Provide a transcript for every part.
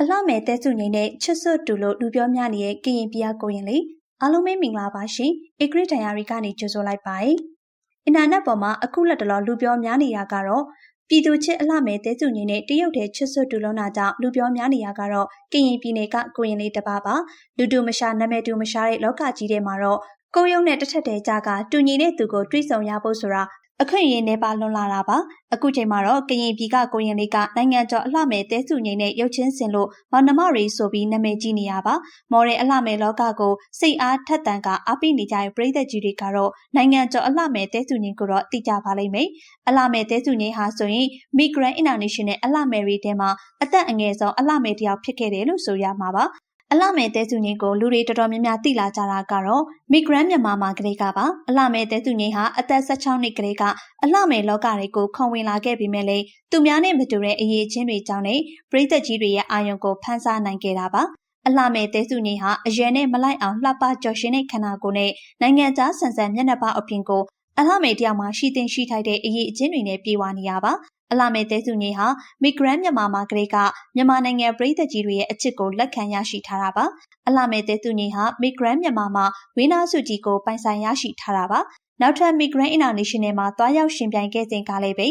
အလှမဲ့တဲစုငိမ့်တဲ့ချစ်စွတ်တူလို့လူပြောများနေတဲ့ကရင်ပြည်ကိုရင်လေးအားလုံးပဲမင်္ဂလာပါရှင်ဧကရဒိုင်ယာရီကနေကြိုဆိုလိုက်ပါတယ်အင်တာနက်ပေါ်မှာအခုလက်တလောလူပြောများနေရကတော့ပြည်သူချစ်အလှမဲ့တဲစုငိမ့်တဲ့တရုတ်တဲ့ချစ်စွတ်တူလုံးနာကြောင့်လူပြောများနေရကတော့ကရင်ပြည်နယ်ကကိုရင်လေးတပါပါလူတူမရှာနာမည်တူမရှာတဲ့လောကကြီးထဲမှာတော့ကိုယုံနဲ့တစ်ထက်တည်းကြကတူညီတဲ့သူကိုတွေးဆုံရဖို့ဆိုတာ အခွင့်အရေးနဲ့ပါလွန်လာတာပါအခုချိန်မှာတော့ကရင်ပြည်ကကိုရင်လေးကနိုင်ငံကျော်အလှမယ်တဲစုငိမ့်နဲ့ရုပ်ချင်းစင်လို့မောင်နှမတွေဆိုပြီးနာမည်ကြီးနေရပါမော်ရဲအလှမယ်လောကကိုစိတ်အားထက်သန်ကအားပေးနေကြတဲ့ပြည်သက်ကြီးတွေကတော့နိုင်ငံကျော်အလှမယ်တဲစုငိမ့်ကိုတော့သိကြပါလိမ့်မယ်အလှမယ်တဲစုငိမ့်ဟာဆိုရင် Migrant International အလှမယ်တွေထဲမှာအသက်အငယ်ဆုံးအလှမယ်တယောက်ဖြစ်ခဲ့တယ်လို့ဆိုရမှာပါ အလှမဲတဲစုငင်းကိုလူတွေတော်တော်များများသိလာကြတာကတော့ Migrant မြန်မာမှာကလေးကပါအလှမဲတဲစုငင်းဟာအသက်16နှစ်ကလေးကအလှမဲလောကတွေကိုခုံဝင်လာခဲ့ပြီးမဲ့လေသူများနဲ့မတူတဲ့အရေးချင်းတွေကြောင့်နေပြည်သက်ကြီးတွေရဲ့အာရုံကိုဖန်ဆားနိုင်ခဲ့တာပါအလှမဲတဲစုငင်းဟာအရွယ်နဲ့မလိုက်အောင်လှပကြော်ရှင်တဲ့ခန္ဓာကိုယ်နဲ့နိုင်ငံသားဆန်ဆန်မျက်နှာပါအပြင်ကိုအလှမဲတယောက်မှာရှိတင်ရှိထိုက်တဲ့အရေးအချင်းတွေနဲ့ပြေဝနေရပါ အလာမဲတဲစုငင်းဟာ Migrant မြန်မာမှာကလေးကမြန်မာနိုင်ငံပြည်သက်ကြီးတွေရဲ့အချစ်ကိုလက်ခံရရှိထားတာပါအလာမဲတဲစုငင်းဟာ Migrant မြန်မာမှာဝင်းနာစုကြီးကိုပိုင်ဆိုင်ရရှိထားတာပါနောက်ထပ် Migrant International မှာတွားရောက်ရှင်ပြိုင်ခဲ့စဉ်ကလည်းပဲ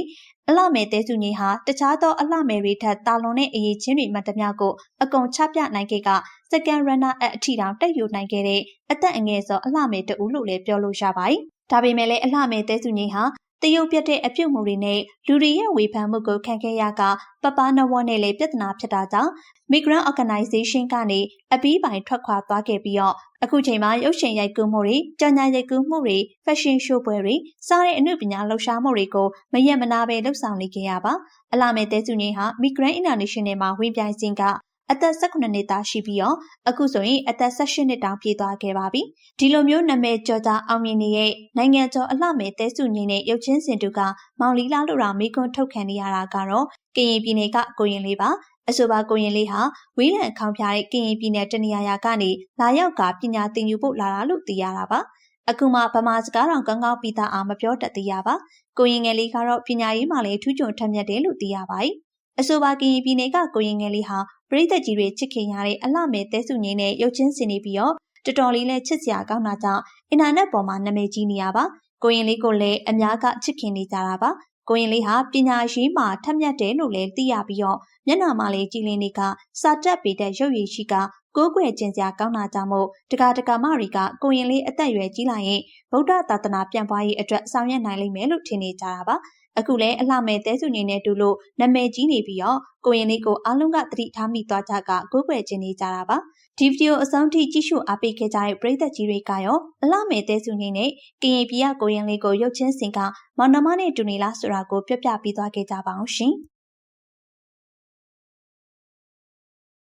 အလှမယ်တဲစုငင်းဟာတခြားသောအလှမယ်တွေထက်တာလွန်တဲ့အရေးချင်းတွေမှတမျှကိုအကုန်ချပြနိုင်ခဲ့က Second Runner အထိတောင်တက်ယူနိုင်ခဲ့တဲ့အသက်အငယ်ဆုံးအလှမယ်တူလို့လည်းပြောလို့ရပါတယ်။ဒါပေမဲ့လည်းအလှမယ်တဲစုငင်းဟာ တရုတ်ပြတဲ့အပြုတ်မှုတွေနဲ့လူတွေရဲ့ဝေဖန်မှုကိုခံခဲ့ရကပပနဝနဲ့လည်းပြဿနာဖြစ်တာကြောင့် Migrant Organization ကနေအပီးပိုင်ထွက်ခွာသွားခဲ့ပြီးတော့အခုချိန်မှာရုပ်ရှင်ရိုက်ကူးမှုတွေကြော်ညာရိုက်ကူးမှုတွေ fashion show ပွဲတွေစားတဲ့အမှုပညာလှူရှားမှုတွေကိုမရက်မနာပဲလှုပ်ဆောင်နေကြရပါအလာမဲတဲစုငင်းဟာ Migrant International မှာဝင်ပြိုင်စဉ်က အသက်18နှစ်သားရှိပြီးတော့အခုဆိုရင်အသက်18နှစ်တောင်ပြည့်သွားခဲ့ပါပြီ။ဒီလိုမျိုးနာမည်ကျော်ကြားအောင်မြင်နေတဲ့နိုင်ငံကျော်အလှမဲ့တဲစုငင်းနဲ့ရုပ်ချင်းစင်တူကမောင်လီလာလို့တာမိကွန်းထုတ်ခံနေရတာကတော့ကရင်ပြည်နယ်ကကိုရင်လေးပါ။အဆိုပါကိုရင်လေးဟာဝေးလံခေါင်ဖျားတဲ့ကရင်ပြည်နယ်တနေရာရာကနေလာရောက်ကပညာသင်ယူဖို့လာတာလို့သိရတာပါ။အခုမှဗမာစကားတော်ကောင်းကောင်းပြီးသားအောင်မပြောတတ်သေးရပါ။ကိုရင်ငယ်လေးကတော့ပညာရေးမှလည်းထူးချွန်ထက်မြက်တယ်လို့သိရပါတယ်။ အဆိုပါကရင်ပြည်နယ်ကကိုရင်ငယ်လေးဟာပရိသတ်ကြီးတွေချစ်ခင်ရတဲ့အလှမဲ့တဲစုငင်းနဲ့ရုပ်ချင်းစင်နေပြီးတော့တော်တော်လေးလဲချစ်စရာကောင်းတာကြောင့်အင်တာနက်ပေါ်မှာနာမည်ကြီးနေရပါကိုရင်လေးကိုလည်းအများကချစ်ခင်နေကြတာပါကိုရင်လေးဟာပညာရေးမှာထက်မြက်တယ်လို့လည်းသိရပြီးတော့မျက်နှာမှာလည်းကြည်လင်းနေကစာတက်ပေတဲ့ရုပ်ရည်ရှိကကိုးကွယ်ကျင်စရာကောင်းတာကြောင့်မို့တကာတကာမတွေကကိုရင်လေးအသက်အရွယ်ကြီးလာရင်ဗုဒ္ဓသာသနာပြန်ပွားရေးအတွက်ဆောင်ရွက်နိုင်လိမ့်မယ်လို့ထင်နေကြတာပါ အခုလဲအလှမဲ့တဲစုနေနဲ့တူလို့နာမည်ကြီးနေပြီးတော့ကိုရင်လေးကိုအားလုံးကသတိထားမိသွားကြကကိုးကွယ်ခြင်းနေကြတာပါဒီဗီဒီယိုအဆုံးထိကြည့်ရှုအားပေးခဲ့ကြတဲ့ပရိသတ်ကြီးတွေကရောအလှမဲ့တဲစုနေနဲ့ကရင်ပြည်ကကိုရင်လေးကိုရုပ်ချင်းစင်ကမောင်နှမနဲ့တူနေလားဆိုတာကိုပြောပြပေးသွားခဲ့ကြပါအောင်ရှင်။